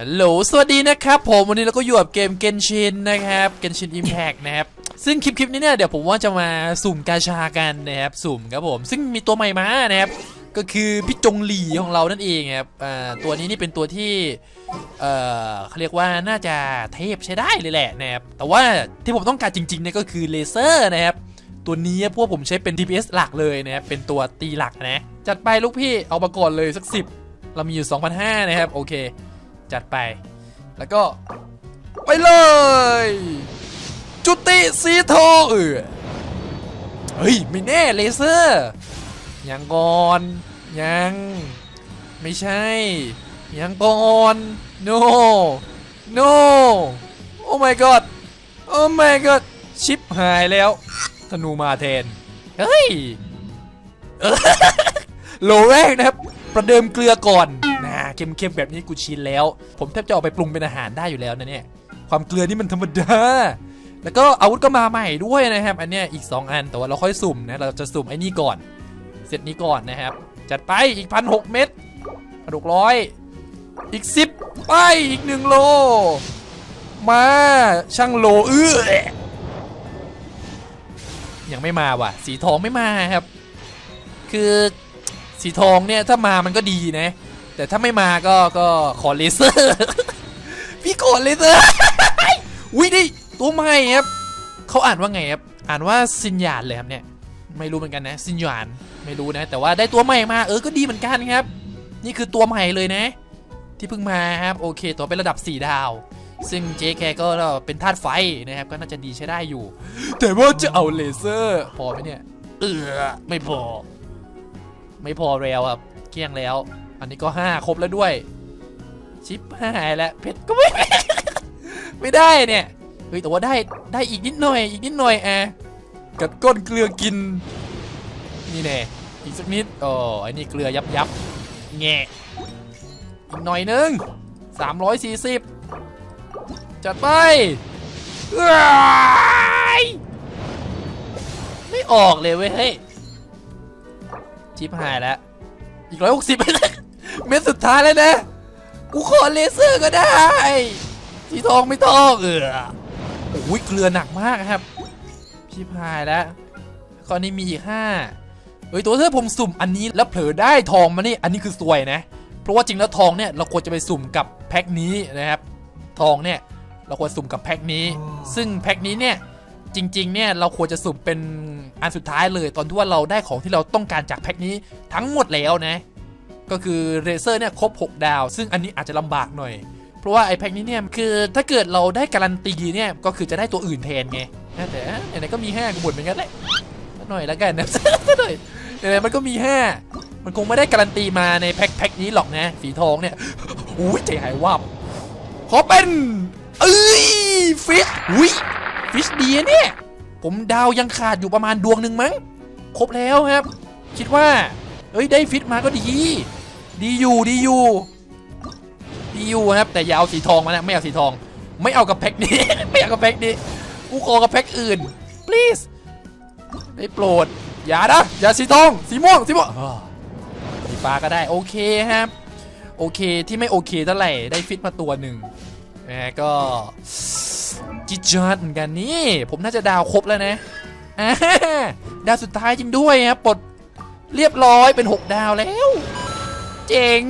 ฮัลโหล สวัสดีนะครับผมวันนี้เราก็อยู่กับเกม Genshin นะครับ Genshin Impact นะครับ ซึ่งคลิปๆนี้เนี่ยเดี๋ยวผมว่าจะมาสุ่มกาชากันนะครับ สุ่มครับผม ซึ่งมีตัวใหม่มานะครับ ก็คือพี่จงหลี่ของเรานั่นเองครับ อ่า ตัวนี้นี่เป็นตัวที่ เอ่อเขาเรียกว่าน่าจะเทพใช้ได้เลยแหละนะครับ แต่ว่าที่ผมต้องการจริงๆเนี่ยก็คือเลเซอร์นะครับ ตัวนี้พวกผมใช้เป็น DPS หลักเลยนะครับ เป็นตัวตีหลักนะ จัดไปลูกพี่ เอามาก่อนเลยสักสิบเรามีอยู่ 2,500นะครับ โอเค จัดไป แล้วก็ไปเลย จุติสีทองเออเฮ้ย ไม่แน่เลเซอร์ยังก่อน ยัง ไม่ใช่ ยังก่อน no no oh my god oh my god ชิปหายแล้ว ธนูมาแทน เฮ้ยโลแรกนะครับ ประเดิมเกลือก่อน นะเค็มๆแบบนี้กูชินแล้ว ผมแทบจะเอาไปปรุงเป็นอาหารได้อยู่แล้วนะเนี่ยความเกลือนี่มันธรรมดา แล้วก็อาวุธก็มาใหม่ด้วยนะครับ อันเนี้ยอีก 2 อัน แต่ว่าเราค่อยสุ่มนะ เราจะสุ่มไอ้นี่ก่อน เสร็จนี้ก่อนนะครับ จัดไปอีกพันหกเม็ดพันหกร้อยอีกสิบไปอีกหนึ่งโล มาช่างโลเอื้อยังไม่มาว่ะ สีทองไม่มาครับ คือสีทองเนี่ยถ้ามามันก็ดีนะ แต่ถ้าไม่มาก็ก็ขอเลเซอร์ พี่ขอเลเซอร์อุ้ยนี่ตัวใหม่ครับเขาอ่านว่าไงครับอ่านว่าซินหยานเลยครับเนี่ยไม่รู้เหมือนกันนะซินหยานไม่รู้นะ แต่ว่าได้ตัวใหม่มาเออก็ดีเหมือนกันครับ นี่คือตัวใหม่เลยนะ ที่เพิ่งมาครับโอเค ตัวเป็นระดับ 4 ดาว ซึ่งเจแคก็เป็นธาตุไฟนะครับ ก็น่าจะดีใช้ได้อยู่ แต่ว่าจะเอาเลเซอร์พอไหมเนี่ยเออไม่พอ ไม่พอแล้วครับเกลี้ยงแล้ว อันนี้ก็5ครบแล้วด้วย ชิปหายแล้วเพชรก็ไม่ ไม่ได้เนี่ย เฮ้ยแต่ว่าได้ได้อีกนิดหน่อย อีกนิดหน่อยอะกัดก้นเกลือกิน นี่แน่อีกสักนิดอ๋อไอ้นี่เกลือยับยับแง่อีกหน่อยนึง340 จัดไปเอ้ยไม่ออกเลยเว้ยเฮ้ยชิปหายแล้ว อีกร้อยหกสิบเม็ดสุดท้ายแล้วนะ กูขอเลเซอร์ก็ได้ สีทองไม่ต้องเออโอ้ยเกลือหนักมากครับชิปหายแล้วข้อนี้มีอีกห้าเฮ้ยตัวเธอผมสุ่มอันนี้แล้วเผลอได้ทองมานี่อันนี้คือสวยนะ เพราะว่าจริงแล้วทองเนี่ยเราควรจะไปสุ่มกับแพ็คนี้นะครับ ทองเนี่ยเราควรสุ่มกับแพ็คนี้ ซึ่งแพ็คนี้เนี่ยจริงๆ เนี่ยเราควรจะสุ่มเป็นอันสุดท้ายเลย ตอนที่ว่าเราได้ของที่เราต้องการจากแพ็คนี้ทั้งหมดแล้วนะ ก็คือเรเซอร์เนี่ยครบ 6 ดาว ซึ่งอันนี้อาจจะลำบากหน่อย เพราะว่าไอ้แพ็คนี้เนี่ยคือถ้าเกิดเราได้การันตีเนี่ยก็คือจะได้ตัวอื่นแทนไงแต่ไหนๆก็มี5กบ่นเหมือนกันแหละหน่อยแล้วกันนะหน่อยไหนๆมันก็มี 5 มันคงไม่ได้การันตีมาในแพ็คแพ็คนี้หรอกนะสีทองเนี่ยอุ้ยใจหายวับขอเป็นเอ้ยฟิชอุ้ยฟิชดีเนี่ยผมดาวยังขาดอยู่ประมาณดวงหนึ่งมั้งครบแล้วครับ คิดว่าเอ้ยได้ฟิตมาก็ดี ดีอยู่ดีอยู่ดีอยู่ครับแต่อย่าเอาสีทองมานะไม่เอาสีทอง ไม่เอากับแพ็คนี้ ไม่เอากับแพ็คนี้กูขอกับแพ็คอื่น please ได้โปรดอย่านะอย่าสีทองสีม่วงสีม่วงอ้อสีฟ้าก็ได้โอเคครับโอเคที่ไม่โอเคเท่าไหร่ได้ฟิตมาตัวหนึ่งนะฮะก็จิจาดเหมือนกันนี่ ผมน่าจะดาวครบแล้วนะอ่าดาวสุดท้ายจริงด้วยครับปลดเรียบร้อยเป็น 6 ดาวแล้ว เจ๋ง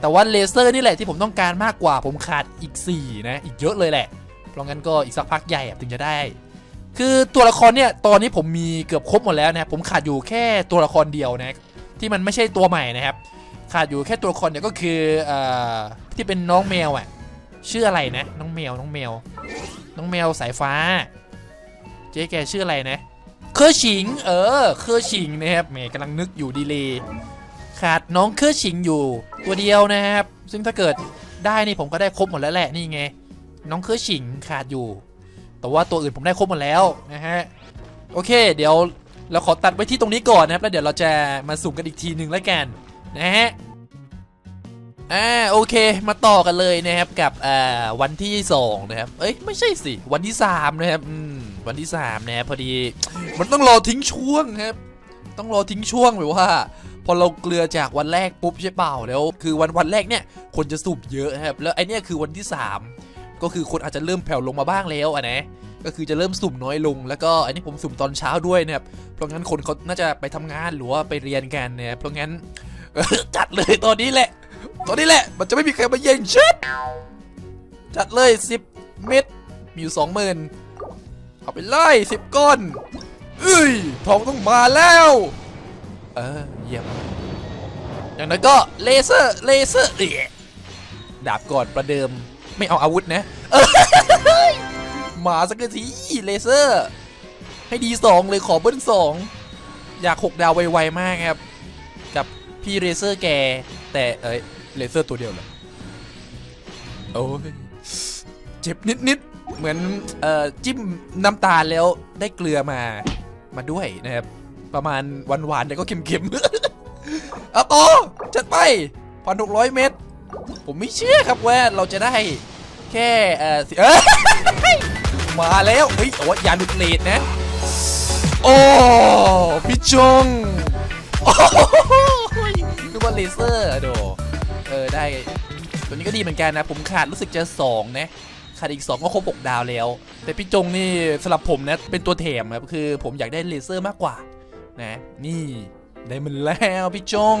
แต่ว่าเลเซอร์นี่แหละที่ผมต้องการมากกว่าผมขาดอีก 4 นะ อีกเยอะเลยแหละ เพราะงั้นก็อีกสักพักใหญ่ถึงจะได้ คือตัวละครเนี่ยตอนนี้ผมมีเกือบครบหมดแล้วนะผมขาดอยู่แค่ตัวละครเดียวนะที่มันไม่ใช่ตัวใหม่นะครับ ขาดอยู่แค่ตัวละครเดียวก็คืออที่เป็นน้องแมวอะชื่ออะไรนะ น้องแมวน้องแมว น้องแมวสายฟ้า เจ๊แกชื่ออะไรนะ เคอร์ฉิง เออ เคอร์ฉิงนะครับแหมกำลังนึกอยู่ดีเลย ขาดน้องเคอร์ฉิงอยู่ ตัวเดียวนะครับ ซึ่งถ้าเกิดได้นี่ผมก็ได้ครบหมดแล้วแหละนี่ไง น้องเคอร์ฉิงขาดอยู่ แต่ว่าตัวอื่นผมได้ครบหมดแล้วนะฮะโอเค เดี๋ยวเราขอตัดไว้ที่ตรงนี้ก่อนนะครับแล้วเดี๋ยวเราจะมาสุ่มกันอีกทีหนึ่งแล้วกันนะฮะอ่าโอเคมาต่อกันเลยนะครับกับอ่าวันที่2นะครับเอ้ยไม่ใช่สิวันที่3นะครับอืมวันที่3นะครับพอดี มันต้องรอทิ้งช่วงครับ ต้องรอทิ้งช่วงแบบว่า พอเราเกลือจากวันแรกปุ๊บใช่เปล่าแล้ว คือวันวันแรกเนี่ยคนจะสุ่มเยอะครับแล้วไอเนี่ยคือวันที่ 3 ก็คือคนอาจจะเริ่มแผ่วลงมาบ้างแล้วอะนะก็คือจะเริ่มสุ่มน้อยลง แล้วก็อันนี้ผมสุ่มตอนเช้าด้วยนะครับ เพราะงั้นคนเขาน่าจะไปทำงานหรือว่าไปเรียนกันเนะครับเพราะงั้นจัดเลยตอนนี้แหละ ตอนนี้แหละ มันจะไม่มีใครมาแย่งชิดจัดเลย 10 เม็ด มีอยู่สองหมื่นเอาไปเลยสิบก้อนเอ้ย ทองต้องมาแล้ว เออ เยี่ยมอย่างนั้นก็เลเซอร์เลเซอร์เอะดาบก่อนประเดิมไม่เอาอาวุธนะเอ้ยมาสักทีเลเซอร์ ให้ดีสองเลยขอเบิ้ลสองอยากหกดาวไวๆมากครับ กับพี่เลเซอร์แก แต่เอ้ยเลเซอร์ตัวเดียวเหรอโอ้ยเจ็บนิดๆเหมือนเอ่อจิ้มน้ำตาลแล้วได้เกลือมามาด้วยนะครับ ประมาณหวานๆแต่ก็เค็มๆเอาต่อจัดไปพันหกร้อยเมตร ผมไม่เชื่อครับว่าเราจะได้แค่เออเอ้ยมาแล้วเฮ้ยโอ้ยอย่าหลุดเลทนะ โอ้พี่จงโอ้ยนึกว่าเลเซอร์อะโดเออได้ตัวนี้ก็ดีเหมือนกันนะ ผมขาดรู้สึกจะ2นะขาดอีก 2 ก็ครบ6ดาวแล้ว แต่พี่จงนี่สำหรับผมนะ เป็นตัวแถมครับ คือผมอยากได้เลเซอร์มากกว่า นะนี่ได้มันแล้วพี่จง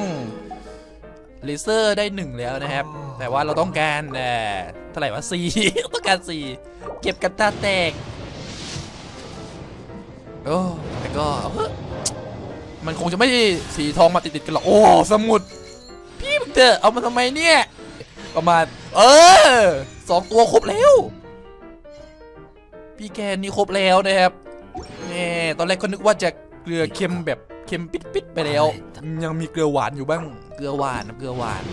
เลเซอร์ได้1แล้วนะครับ แต่ว่าเราต้องการเอ่อเท่าไหร่วะ4ต้องการ4เก็บกันตาแตกโอ้แต่ก็เอาเถอะมันคงจะไม่สีทองมาติดๆกันหรอก โอ้สมุด พี่มึงเถอะเอามาทำไมเนี่ย ประมาณ เออสองตัวครบแล้ว พี่แกนนี่ครบแล้วนะครับแน่ตอนแรกก็นึกว่าจะ เกลือเค็มแบบเค็มปิดๆไปแล้ว ยังมีเกลือหวานอยู่บ้าง เกลือหวานนะเกลือหวาน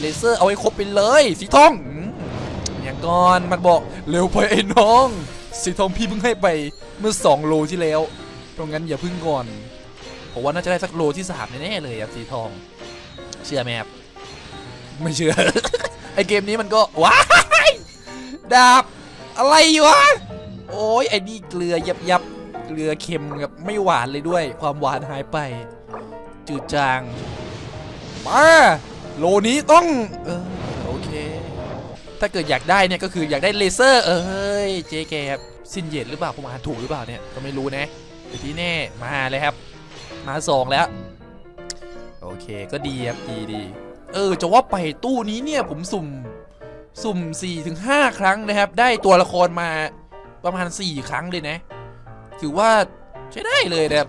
เลเซอร์เอาให้ครบไปเลย สีทองอืมอย่างก่อนมันบอกเร็วไปไอ้น้อง สีทองพี่เพิ่งให้ไปเมื่อ 2 โลที่แล้ว เพราะงั้นอย่าพึ่งก่อนผมว่าน่าจะได้สักโลที่3แน่ๆเลยครับสีทอง เชื่อไหมครับไม่เชื่อ ไอเกมนี้มันก็ว้ายดาบอะไรวะ โอ้ยไอ้นี่เกลือยับยับ เกลือเค็มกับไม่หวานเลยด้วย ความหวานหายไป จืดจางมาโลนี้ต้องเออโอเค ถ้าเกิดอยากได้เนี่ยก็คืออยากได้เลเซอร์ เอ้ยเจ๊แกครับซินเย็นหรือเปล่าผมอ่านถูกหรือเปล่าเนี่ยก็ไม่รู้นะแต่ที่แน่มาเลยครับ มาสองแล้ว โอเคก็ดีครับดีดีเออจะว่าไปตู้นี้เนี่ยผมสุ่มสุ่ม4ถึง5ครั้งนะครับ ได้ตัวละครมาประมาณ 4 ครั้งเลยนะ ถือว่าใช้ได้เลยนะครับ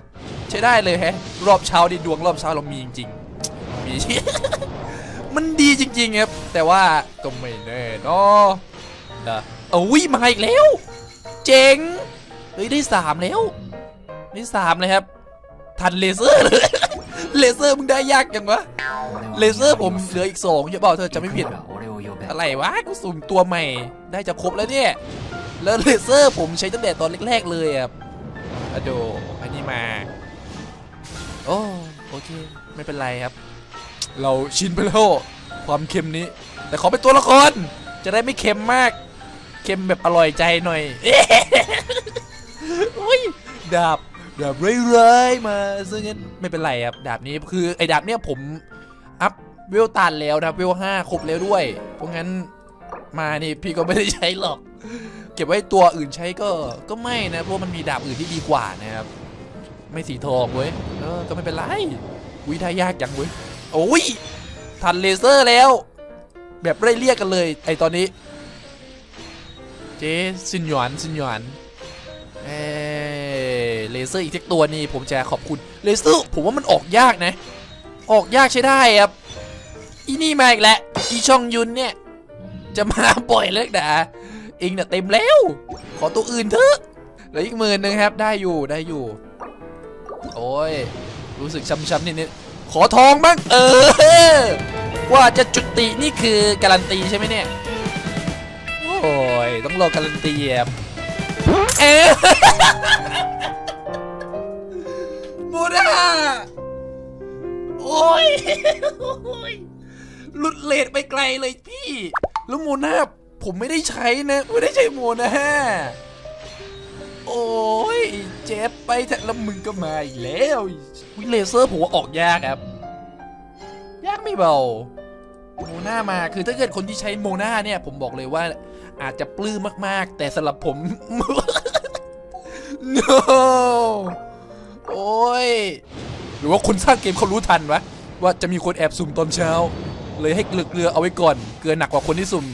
ใช้ได้เลยแฮะรอบเช้าดิดวงรอบเช้าเรามีจริงๆมีมันดีจริงๆครับแต่ว่าก็ไม่แน่เนาะนะเอาวิมาอีกแล้ว เจ๋งเฮ้ยได้สามแล้วได้สามเลยครับ ทันเลเซอร์เลยเลเซอร์มึงได้ยากจังวะเลเซอร์ผมเหลืออีกสองใช่เปล่าเธอจะไม่ผิดอะไรวะกูสุ่มตัวใหม่ ได้จะครบแล้วเนี่ย แล้วเลเซอร์ผมใช้ตั้งแต่ตอนแรกๆเลยอะ อะโดอันนี้มา โอ้โอเค ไม่เป็นไรครับ เราชินไปแล้วความเค็มนี้ แต่ขอเป็นตัวละคร จะได้ไม่เค็มมาก เค็มแบบอร่อยใจหน่อยโอ้ยดาบดาบร้ายๆมาซะงั้นไม่เป็นไรครับดาบนี้คือไอ้ดาบเนี่ยผมอัพเวลตันแล้วนะเวลห้าครบแล้วด้วย เพราะงั้น มานี่พี่ก็ไม่ได้ใช้หรอก เก็บไว้ตัวอื่นใช้ก็ก็ไม่นะเพราะมันมีดาบอื่นที่ดีกว่านะครับไม่สีทองเว้ยเออก็ไม่เป็นไรวิทายากจังเว้ยโอ้ยทันเลเซอร์แล้ว แบบไล่เรียกกันเลยไอตอนนี้ เจ๊ซินหยวนซินหยวนเอเลเซอร์อีกสักตัวนี่ผมจะขอบคุณเลเซอร์ผมว่ามันออกยากนะ ออกยากใช้ได้ครับอีนี่มาอีกแล้วอีช่องยุนเนี่ย จะมาบ่อยเลยนะเองเนี่ยเต็มแล้ว ขอตัวอื่นเถอะเหลืออีกหมื่นนึงครับ ได้อยู่ได้อยู่ โอ้ย รู้สึกช้ำๆนิดๆขอทองบ้างเออ ว่าจะจุตินี่คือการันตีใช่ไหมเนี่ยโอ้ยต้องรอการันตีครับเอ๊ะโมนาโอ้ยโอ้ย หลุดเลทไปไกลเลยพี่ แล้วโมนาผมไม่ได้ใช้นะ ไม่ได้ใช้โมนาโอ้ยเจ็บไปแต่ละมึงก็มาอีกแล้ววิเลเซอร์ผมว่าออกยากครับ ยากไม่เบาโมนามาคือถ้าเกิดคนที่ใช้โมนาเนี่ย ผมบอกเลยว่า อาจจะปลื้มมากๆ แต่สำหรับผม no โอ้ย หรือว่าคนสร้างเกมเขารู้ทันวะว่าจะมีคนแอบสุ่มตอนเช้า เลยให้เกลือเกลือเอาไว้ก่อน เกลือหนักกว่าคนที่สุ่ม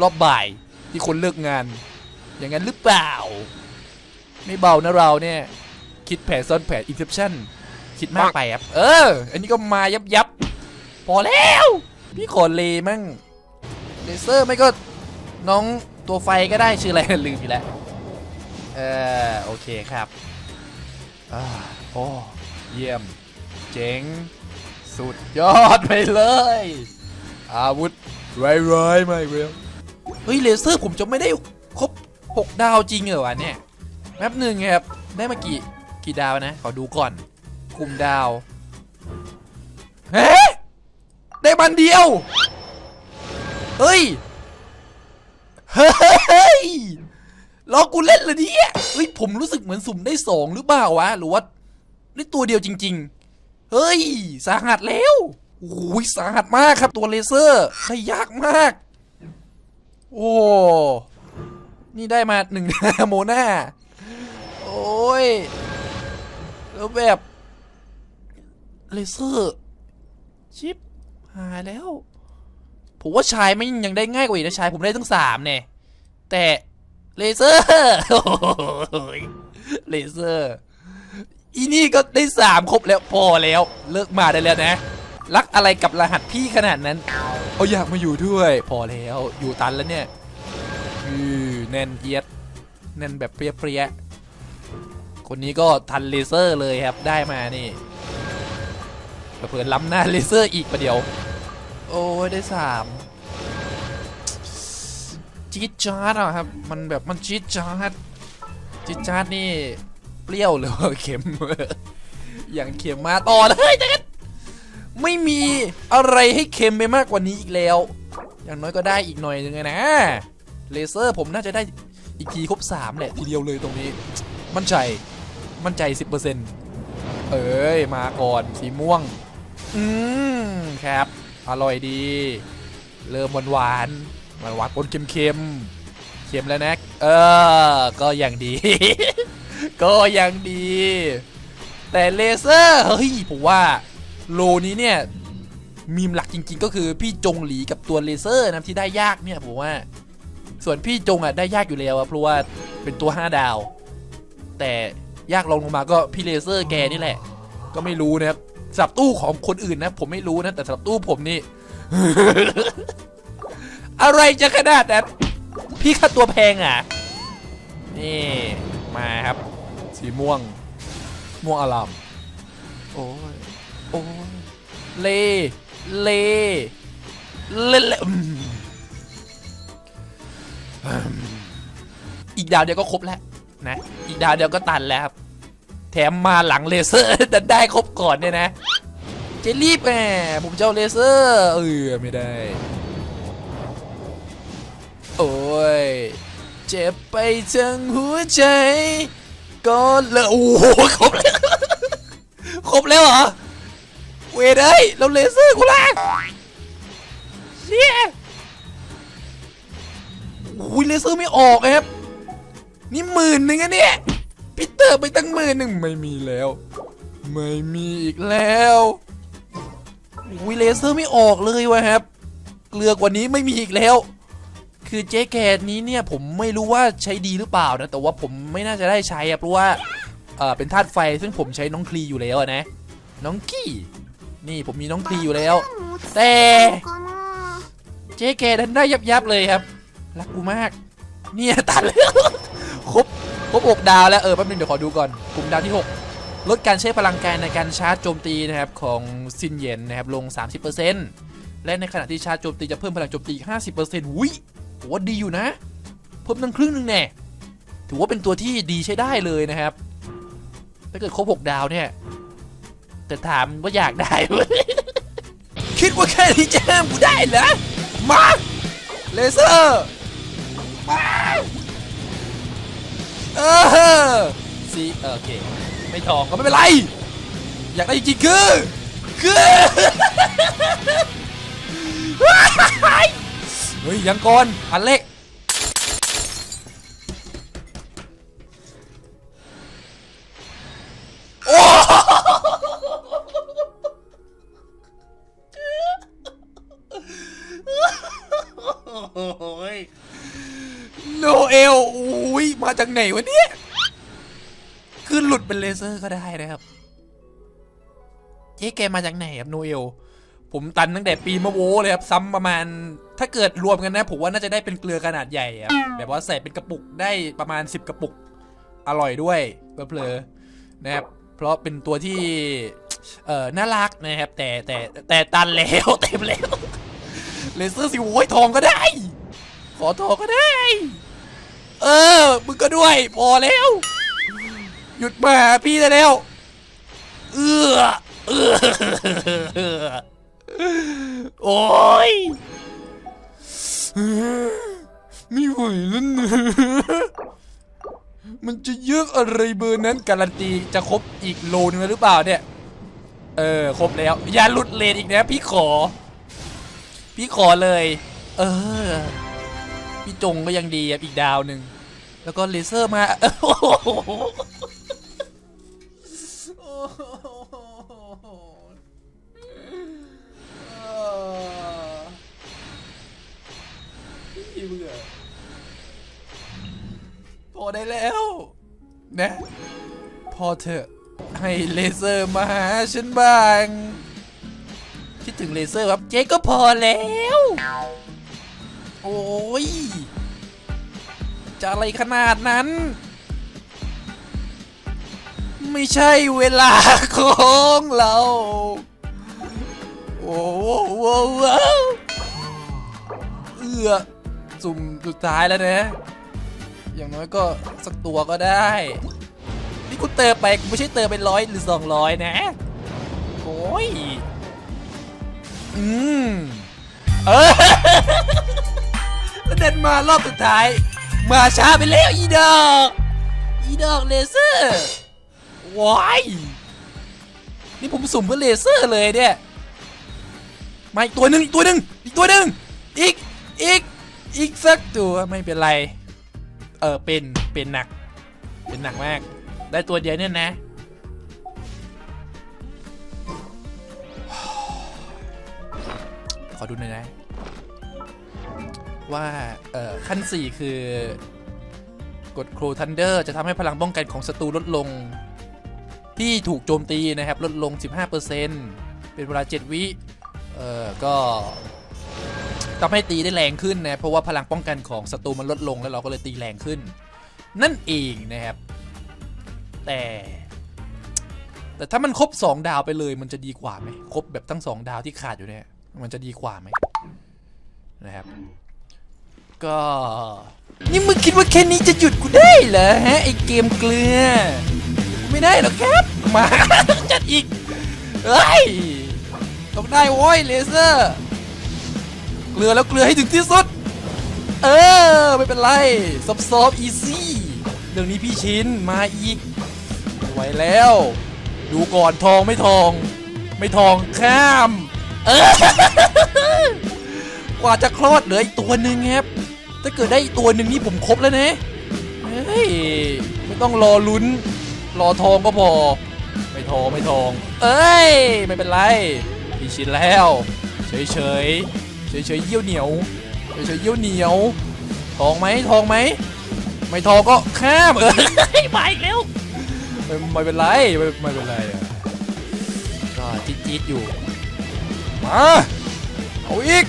รอบบ่ายที่คนเลิกงาน อย่างนั้นหรือเปล่า ไม่เบานะเราเนี่ย คิดแผนซ่อนแผนอินเซปชั่นคิดมากไปครับ เออ อันนี้ก็มายับยับ พอแล้ว พี่ขอเลมั่งเลเซอร์ไม่ก็น้องตัวไฟก็ได้ชื่ออะไรลืมอยู่แล้ว เออโอเคครับอโอ้เยี่ยม เจ๋ง สุดยอดไปเลย อาวุธร้ายๆไม่เวลเฮ้ยเลเซอร์ผมจะไม่ได้ครบ 6 ดาวจริงเหรอวะเนี่ยแป๊บหนึ่งครับ ได้มากี่กี่ดาวนะ ขอดูก่อนคุมดาวเฮ้ได้บันเดียว เฮ้ย เฮ้ยล้อกูเล่นเลยเนี่ยเฮ้ย ผมรู้สึกเหมือนสุ่มได้สองหรือเปล่าวะ หรือว่าได้ตัวเดียวจริง ๆ เฮ้ย สาหัสแล้ว โอ้ยสาหัสมากครับตัวเลเซอร์ได้ยากมาก โอ้ นี่ได้มาหนึ่งโมนาโอ้ย แล้วแบบ เลเซอร์ ชิป หายแล้ว ผมว่าชายไม่ยังได้ง่ายกว่าอีกนะชายผมได้ตั้งสามเนี่ย แต่เลเซอร์เลเซอร์ อีนี่ก็ได้สามครบแล้วพอแล้ว เลิกมาได้แล้วนะ รักอะไรกับรหัสพี่ขนาดนั้น เอาอยากมาอยู่ด้วย พอแล้วอยู่ตันแล้วเนี่ยอือแน่นเอียดแน่นแบบเปรี้ยๆคนนี้ก็ทันเลเซอร์เลยครับได้มานี่เผื่อล้ำหน้าเลเซอร์อีกประเดี๋ยว โอ้ยได้สามจี๊ดจ๊าดอะครับ มันแบบมันจี๊ดจ๊าดจี๊ดจ๊าดนี่ เปรี้ยวหรือเค็ม อย่างเค็มมาต่อเลยจัด ไม่มีอะไรให้เค็มไปมากกว่านี้อีกแล้ว อย่างน้อยก็ได้อีกหน่อยนึงอะนะ เลเซอร์ผมน่าจะได้อีกทีครบ3แหละทีเดียวเลยตรงนี้ มั่นใจ มั่นใจ 10%เอ้ย มาก่อนสีม่วง อืมครับ อร่อยดี เริ่มหวานหวานหวานหวานปนเค็มเค็มเค็มแล้วนะ เออ ก็ยังดี ก็ยังดี แต่เลเซอร์ เฮ้ย ผมว่า โลนี้เนี่ยมีมหลักจริง ๆ ก็คือพี่จงหลีกับตัวเลเซอร์นะที่ได้ยากเนี่ยผมว่า ส่วนพี่จงอะได้ยากอยู่แล้วอะเพราะว่าเป็นตัว 5 ดาว แต่ยากลงลงมาก็พี่เลเซอร์แกนี่แหละ ก็ไม่รู้นะครับสำหรับตู้ของคนอื่นนะ ผมไม่รู้นะแต่สำหรับตู้ผมนี่ อะไรจะขนาดนั้นพี่ค่าตัวแพงอะ นี่มาครับ สีม่วง ม่วงอลามโอ้ย โอ้ยเลเลเลเลยอืมอีกดาวเดียวก็ครบแล้วนะ อีกดาวเดียวก็ตันแล้วครับ แถมมาหลังเลเซอร์ดันได้ครบก่อนเนี่ยนะจะรีบแหมผมจะเอาเลเซอร์เออไม่ได้ โอ้ย เจ็บไปทั้งหัวใจ ก็เลยโอ้โหครบแล้วครบแล้วเหรอ เวทเอ้ยเราเลเซอร์กูล่ะเชี่ยโอ้ยเลเซอร์ไม่ออกครับ นี่หมื่นหนึ่งอะเนี่ยพีเตอร์ไปตั้งหมื่นหนึ่งไม่มีแล้ว ไม่มีอีกแล้วอุ้ยเลเซอร์ไม่ออกเลยวะครับ เกลือกว่านี้ไม่มีอีกแล้ว คือเจ๊แกนี้เนี่ยผมไม่รู้ว่าใช้ดีหรือเปล่านะ แต่ว่าผมไม่น่าจะได้ใช้อะเพราะว่าเป็นธาตุไฟซึ่งผมใช้น้องคลีอยู่แล้วนะ น้องกี้ นี่ผมมีน้องคลีอยู่แล้ว แต่เจ๊แกดันได้ยับยับเลยครับ รักกูมาก เนี่ยตัดแล้วครบครบ6ดาวแล้วเออแป๊บนึงเดี๋ยวขอดูก่อนกลุ่มดาวที่ 6 ลดการใช้พลังกายในการชาร์จโจมตีนะครับของซินเย็นนะครับลง 30%และในขณะที่ชาร์จโจมตีจะเพิ่มพลังโจมตีอีก50%อุ้ยโหดีอยู่นะ เพิ่มตั้งครึ่งหนึงแน่ถือว่าเป็นตัวที่ดีใช้ได้เลยนะครับ ถ้าเกิดครบ 6 ดาวเนี่ย แต่ถามว่าอยากได้ไหมคิดว่าแค่นี้จะห้ามกูได้เหรอมาเลเซอร์มาเออสีโอเค ไม่ทองก็ไม่เป็นไร อยากได้จริงๆคือเฮ้ยยังก่อนอันเล็ก ยโนเอลอุ้ยมาจากไหนวะเนี่ยคือหลุดเป็นเลเซอร์ก็ได้นะครับเจ๊แกมาจากไหนครับโนเอลผมตันตั้งแต่ปีมะโวเลยครับซ้ำประมาณ ถ้าเกิดรวมกันนะผมว่าน่าจะได้เป็นเกลือขนาดใหญ่ครับแบบว่าใส่เป็นกระปุกได้ประมาณ 10 กระปุก อร่อยด้วยเพลอนะครับเพราะเป็นตัวที่เอ่อน่ารักนะครับ แต่แต่แต่ตันแล้วเต็มแล้วเลเซอร์สิโว้ยทองก็ได้ ขอทองก็ได้ เออ มึงก็ด้วย พอแล้ว หยุดมาหาพี่ได้แล้ว เอือเอือโอ้ยไม่ไหวแล้วนะมันจะเยอะอะไรเบอร์นั้นการันตีจะครบอีกโลนึงหรือเปล่าเนี่ย เออ ครบแล้ว อย่าหลุดเลนอีกนะ พี่ขอ พี่ขอเลย เออ พี่จงก็ยังดีครับอีกดาวหนึ่งแล้วก็เลเซอร์มาพี่เบื่อพอได้แล้วนะพอเถอะให้เลเซอร์มาหาฉันบ้าง คิดถึงเลเซอร์ครับเจ๊ก็พอแล้ว โอ้ย จะอะไรขนาดนั้น ไม่ใช่เวลาของเรา โอ้โหเอือสุ่มสุดท้ายแล้วนะ อย่างน้อยก็สักตัวก็ได้ นี่กูเติมไปกูไม่ใช่เติมไปร้อยหรือสองร้อยนะ โอ้ย อืม เออ แล้วเดินมารอบสุดท้าย มาช้าไปแล้วอีดอกอีดอกเลเซอร์ว้ายนี่ผมสุ่มเพื่อเลเซอร์เลยเนี่ยมาอีกตัวหนึ่งอีกตัวหนึ่งอีกตัวหนึ่งอีกอีกอีกสักตัวไม่เป็นไร เออเป็นเป็นหนัก เป็นหนักมาก ได้ตัวเดียวเนี่ยนะขอดูหน่อยนะ ว่าขั้น 4 คือกดโครทันเดอร์จะทำให้พลังป้องกันของศัตรูลดลง ที่ถูกโจมตีนะครับลดลง 15%เป็นเวลา 7 วิเออก็ทำให้ตีได้แรงขึ้นนะเพราะว่าพลังป้องกันของศัตรูมันลดลงแล้วเราก็เลยตีแรงขึ้น นั่นเองนะครับ แต่ แต่ถ้ามันครบ 2 ดาวไปเลยมันจะดีกว่าไหมครบแบบทั้ง 2 ดาวที่ขาดอยู่เนี่ยมันจะดีกว่าไหมนะครับ ก็ นี่มึงคิดว่าแค่นี้จะหยุดกูได้เหรอฮะไอเกมเกลือ ไม่ได้หรอกครับ มา จัดอีก เฮ้ย ต้องได้โว้ยเลเซอร์ เกลือแล้วเกลือให้ถึงที่สุด เออ ไม่เป็นไรซอฟซอฟอีซี่เรื่องนี้พี่ชินมาอีกไม่ไหวแล้ว ดูก่อนทองไม่ทอง ไม่ทองข้าม เออกว่าจะคลอดเหลืออีกตัวหนึ่งครับ ถ้าเกิดได้ตัวหนึ่งนี่ผมครบแล้วนะเฮ้ยไม่ต้องรอลุ้น รอทองก็พอ ไม่ทองไม่ทอง เอ้ย ไม่เป็นไรพี่ชินแล้ว เฉยเฉยเฉยเฉยเยี่ยวเหนียว เฉยเฉยเยี่ยวเหนียว ทองไหมทองไหม ไม่ทองก็ข้ามเออมาอีกแล้วไม่ไม่เป็นไรไม่ไม่เป็นไรก็จี๊ดจี๊ดอยู่ มา เอาอีก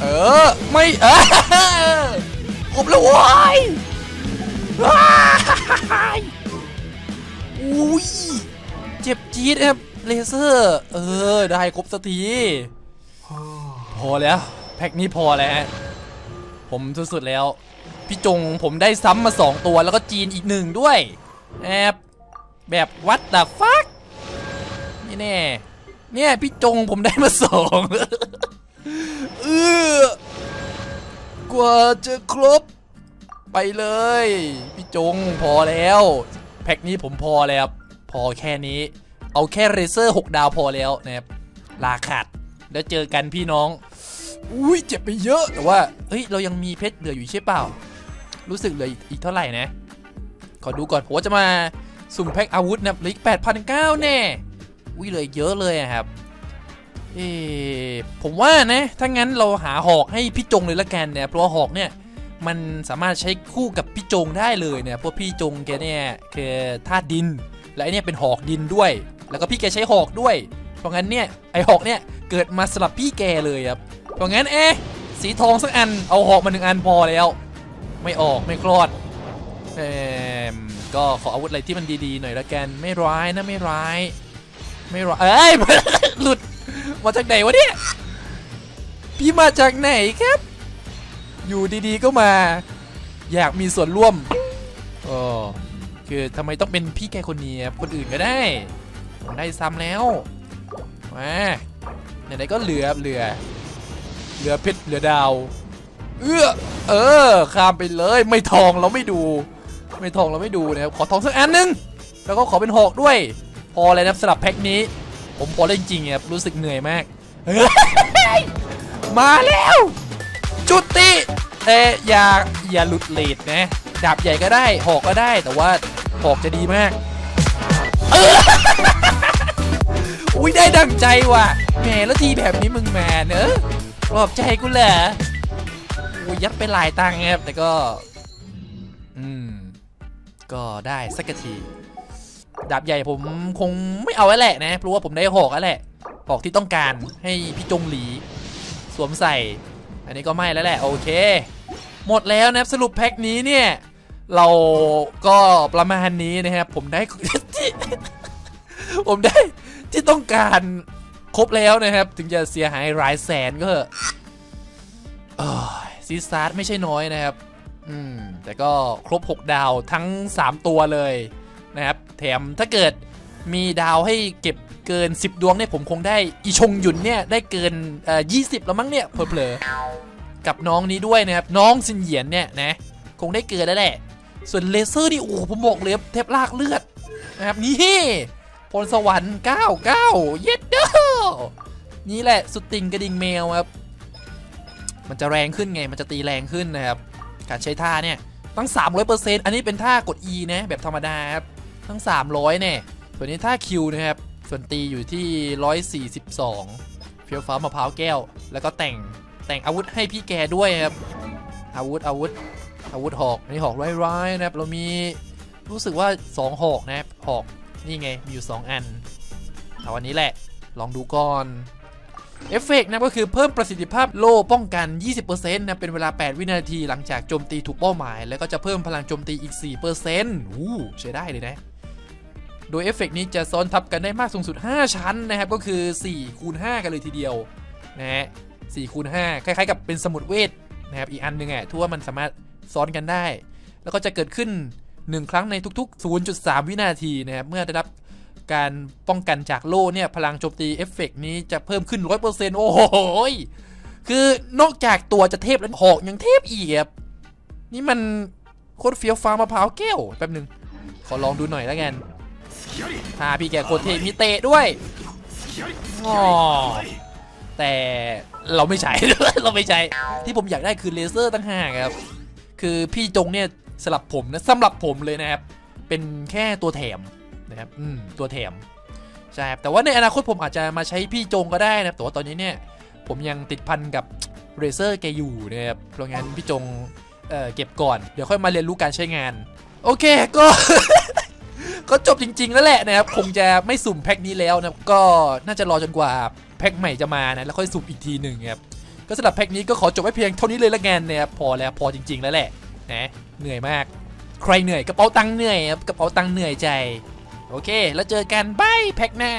เออ ไม่เออ ครบแล้วโว้ยว้ายอุ้ย เจ็บจี๊ดครับเลเซอร์ เออ ได้ครบสักที พอแล้ว แพ็คนี้พอแล้ว ผมสุดๆแล้ว พี่จงผมได้ซ้ำมา2ตัวแล้วก็จีนอีกหนึ่งด้วยแอบแบบวัดแต่ฟักนี่แน่ เนี่ย พี่จงผมได้มาสองเออ กว่าจะครบ ไปเลย พี่จงพอแล้ว แพ็คนี้ผมพอแล้วพอแค่นี้ เอาแค่เรเซอร์ 6 ดาวพอแล้วนะครับลาขาดแล้วเจอกันพี่น้อง อุ้ยเจ็บไปเยอะแต่ว่าเฮ้ยเรายังมีเพชรเหลืออยู่ใช่เปล่า รู้สึกเหลืออีกเท่าไหร่นะ ขอดูก่อนผมว่าจะมาสุ่มแพ็คอาวุธนะเหลืออีก8,009แน่อุ้ยเหลยเยอะเลยอะครับ เออผมว่านะถ้างั้นเราหาหอกให้พี่จงเลยละกันเนี่ยเพราะว่าหอกเนี่ยมันสามารถใช้คู่กับพี่จงได้เลยเนี่ยเพราะพี่จงแกเนี่ยคือธาตุดิน และไอเนี่ยเป็นหอกดินด้วย แล้วก็พี่แกใช้หอกด้วย เพราะงั้นเนี่ยไอหอกเนี่ยเกิดมาสลับพี่แกเลยครับเพราะงั้นเอ๊ะสีทองสักอันเอาหอกมาหนึ่งอันพอแล้ว ไม่ออกไม่คลอดเอมก็ขออาวุธอะไรที่มันดีๆหน่อยละกันไม่ร้ายนะไม่ร้าย ไม่ร้ายเอ้ยหลุด มาจากไหนวะเนี่ย พี่มาจากไหนครับ อยู่ดีๆก็มา อยากมีส่วนร่วมโอ้คือทำไมต้องเป็นพี่แกคนนี้ครับคนอื่นก็ได้ได้ซ้ำแล้วมาไหนๆก็เหลือเหลือเหลือเพชรเหลือดาว เอื้อเออข้ามไปเลยไม่ทองเราไม่ดู ไม่ทองเราไม่ดูนะครับขอทองสักอันหนึง แล้วก็ขอเป็นหอกด้วย พอเลยนะสำหรับแพ็คนี้ ผมพอเล่นจริงครับรู้สึกเหนื่อยมาก มาแล้ว จุติเออย่าอย่าหลุดเลดนะ ดาบใหญ่ก็ได้ หอกก็ได้แต่ว่าหอกจะดีมากเออุ้ยได้ดังใจว่ะแหมแล้วทีแบบนี้มึงแหมเนอะปลอบใจกูเหรออุ้ยยัดไปหลายตังค์ครับแต่ก็ อืม ก็ได้สักที ดาบใหญ่ผมคงไม่เอาแล้วแหละนะเพราะว่าผมได้หอกแล้วแหละหอกที่ต้องการให้พี่จงหลี สวมใส่ อันนี้ก็ไม่แล้วแหละโอเค หมดแล้วนะสรุปแพ็คนี้เนี่ย เราก็ประมาณนี้นะครับผมได้ที่ผมได้ที่ต้องการครบแล้วนะครับ ถึงจะเสียหายหลายแสนก็เออซีซาร์ไม่ใช่น้อยนะครับ อืม แต่ก็ครบ 6 ดาวทั้ง 3 ตัวเลย นะครับ แถมถ้าเกิดมีดาวให้เก็บเกิน 10 ดวงเนี่ยผมคงได้อีชงหยุนเนี่ยได้เกินเอ่อ20แล้วมั้งเนี่ยเผลอๆกับน้องนี้ด้วยนะครับ น้องซินเหยียนเนี่ยนะคงได้เกินแล้วแหละ ส่วนเลเซอร์นี่โอ้ผมบอกเลยแทบลากเลือดนะครับนี่พรสวรรค์99เย็ดเด้อนี่แหละสุดติงกระดิ่งแมวครับ มันจะแรงขึ้นไงมันจะตีแรงขึ้นนะครับ การใช้ท่าเนี่ยตั้ง 300%อันนี้เป็นท่ากด E นะแบบธรรมดาครับ ตั้ง 300เนี่ยส่วนนี้ท่า Q นะครับ ส่วนตีอยู่ที่ 142 เฟี้ยวฟ้ามะพร้าวแก้ว แล้วก็แต่งแต่งอาวุธให้พี่แกด้วยครับ อาวุธอาวุธอาวุธหอกอันนี้หอกร้ายๆนะครับ เรามีรู้สึกว่า 2 หอกนะครับ หอกนี่ไง มีอยู่ 2 อัน เอาอันนี้แหละ ลองดูก่อน เอฟเฟกต์นะก็คือเพิ่มประสิทธิภาพโล่ป้องกัน 20%นะเป็นเวลา 8 วินาทีหลังจากโจมตีถูกเป้าหมาย แล้วก็จะเพิ่มพลังโจมตีอีก 4%อู้ใช้ได้เลยนะ โดยเอฟเฟกต์นี้จะซ้อนทับกันได้มากสูงสุด 5 ชั้นนะครับ ก็คือ4คูณ5กันเลยทีเดียวนะฮะ4คูณ5คล้ายๆ กับเป็นสมุดเวทนะครับอีกอันหนึ่งอะทั่วมันสามารถซ้อนกันได้ แล้วก็จะเกิดขึ้น 1 ครั้งในทุก ๆ 0.3 วินาทีนะครับเมื่อได้รับการป้องกันจากโล่เนี่ยพลังโจมตีเอฟเฟกต์นี้จะเพิ่มขึ้น 100%โอ้โหคือนอกจากตัวจะเทพแล้วหอกยังเทพอีกครับนี่มันโคตรเฟี้ยวฟ้ามะพร้าวแก้วแป๊บหนึงขอลองดูหน่อยแล้วกัน พาพี่แกโคตรเทมีเตะด้วยอ๋อแต่เราไม่ใช้เราไม่ใช้ที่ผมอยากได้คือเลเซอร์ตั้งห้าครับ คือพี่จงเนี่ยสำหรับผมนะสำหรับผมเลยนะครับ เป็นแค่ตัวแถมนะครับอืมตัวแถมใช่ครับแต่ว่าในอนาคตผมอาจจะมาใช้พี่จงก็ได้นะครับแต่ว่าตอนนี้เนี่ยผมยังติดพันกับเรเซอร์แกอยู่นะครับเพราะงั้นพี่จงเอ่อเก็บก่อน เดี๋ยวค่อยมาเรียนรู้การใช้งาน โอเคก็ ก็จบจริง ๆ แล้วแหละนะครับคงจะไม่สุ่มแพ็คนี้แล้วนะก็น่าจะรอจนกว่าแพ็คใหม่จะมานะแล้วค่อยสุ่มอีกทีหนึ่งครับก็สำหรับแพ็คนี้ก็ขอจบไว้เพียงเท่านี้เลยละกันนะครับพอแล้วพอจริง ๆ แล้วแหละนะเหนื่อยมาก ใครเหนื่อยกระเป๋าตังค์เหนื่อยครับกระเป๋าตังค์เหนื่อยใจ โอเค แล้วเจอกันบายแพ็คหน้า